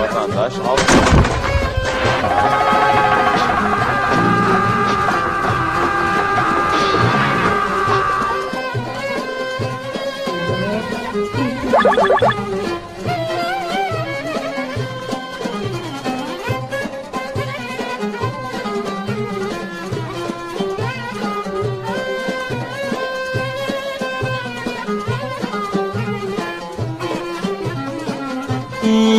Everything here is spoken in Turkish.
Vatandaş alt Mm-hmm.